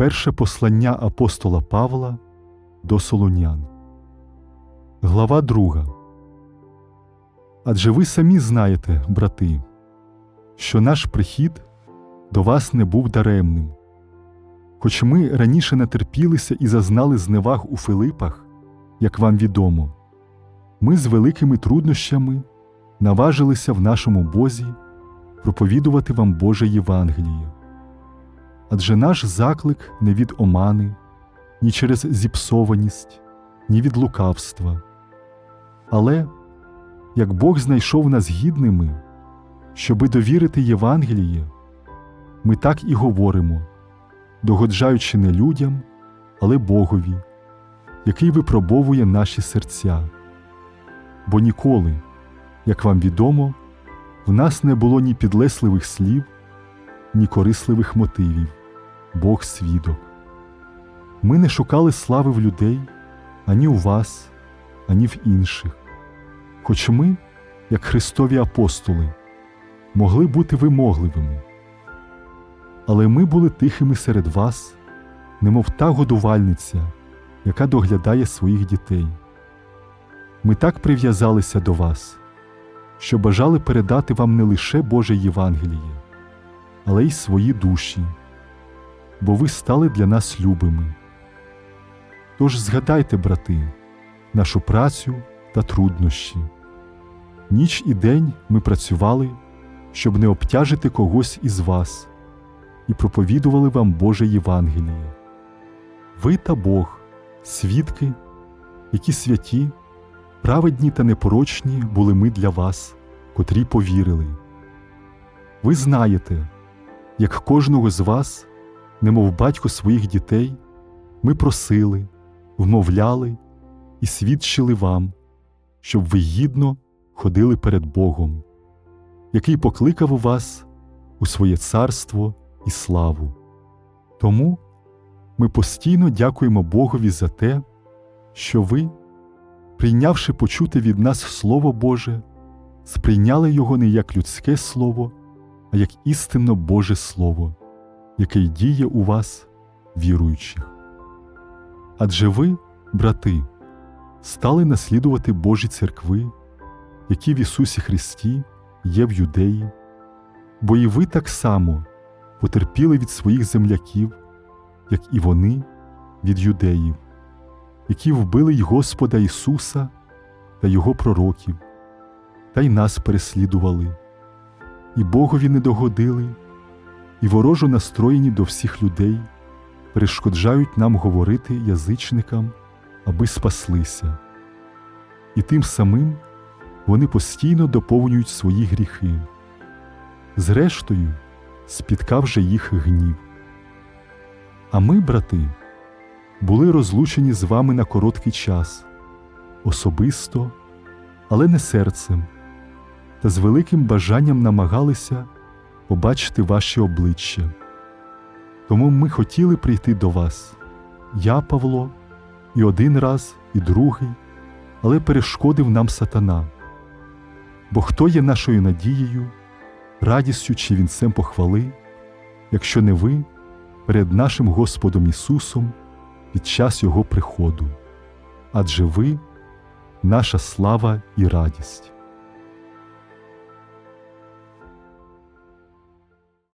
Перше послання апостола Павла до Солонян. Глава 2. Адже ви самі знаєте, брати, що наш прихід до вас не був даремним. Хоч ми раніше натерпілися і зазнали зневаг у Филипах, як вам відомо, ми з великими труднощами наважилися в нашому Бозі проповідувати вам Боже Євангеліє. Адже наш заклик не від омани, ні через зіпсованість, ні від лукавства. Але як Бог знайшов нас гідними, щоби довірити Євангеліє, ми так і говоримо, догоджаючи не людям, але Богові, який випробовує наші серця. Бо ніколи, як вам відомо, в нас не було ні підлесливих слів, ні корисливих мотивів, Бог свідок. Ми не шукали слави в людей ані у вас, ані в інших. Хоч ми, як Христові апостоли, могли бути вимогливими. Але ми були тихими серед вас, немов та годувальниця, яка доглядає своїх дітей. Ми так прив'язалися до вас, що бажали передати вам не лише Боже Євангеліє, але й свої душі, бо ви стали для нас любими. Тож згадайте, брати, нашу працю та труднощі. Ніч і день ми працювали, щоб не обтяжити когось із вас, і проповідували вам Боже Євангеліє. Ви та Бог, свідки, які святі, праведні та непорочні були ми для вас, котрі повірили. Ви знаєте, як кожного з вас, немов батько своїх дітей, ми просили, вмовляли і свідчили вам, щоб ви гідно ходили перед Богом, який покликав у вас у своє царство і славу. Тому ми постійно дякуємо Богові за те, що ви, прийнявши почути від нас Слово Боже, сприйняли його не як людське Слово, а як істинно Боже Слово, яке діє у вас, віруючих. Адже ви, брати, стали наслідувати Божі церкви, які в Ісусі Христі є в юдеї, бо і ви так само потерпіли від своїх земляків, як і вони від юдеїв, які вбили й Господа Ісуса та Його пророків, та й нас переслідували, і Богові не догодили, і ворожо настроєні до всіх людей, перешкоджають нам говорити язичникам, аби спаслися. І тим самим вони постійно доповнюють свої гріхи. Зрештою, спіткав же їх гнів. А ми, брати, були розлучені з вами на короткий час, особисто, але не серцем, та з великим бажанням намагалися побачити ваші обличчя. Тому ми хотіли прийти до вас, я, Павло, і один раз, і другий, але перешкодив нам сатана. Бо хто є нашою надією, радістю чи вінцем похвали, якщо не ви перед нашим Господом Ісусом під час Його приходу, адже ви наша слава і радість.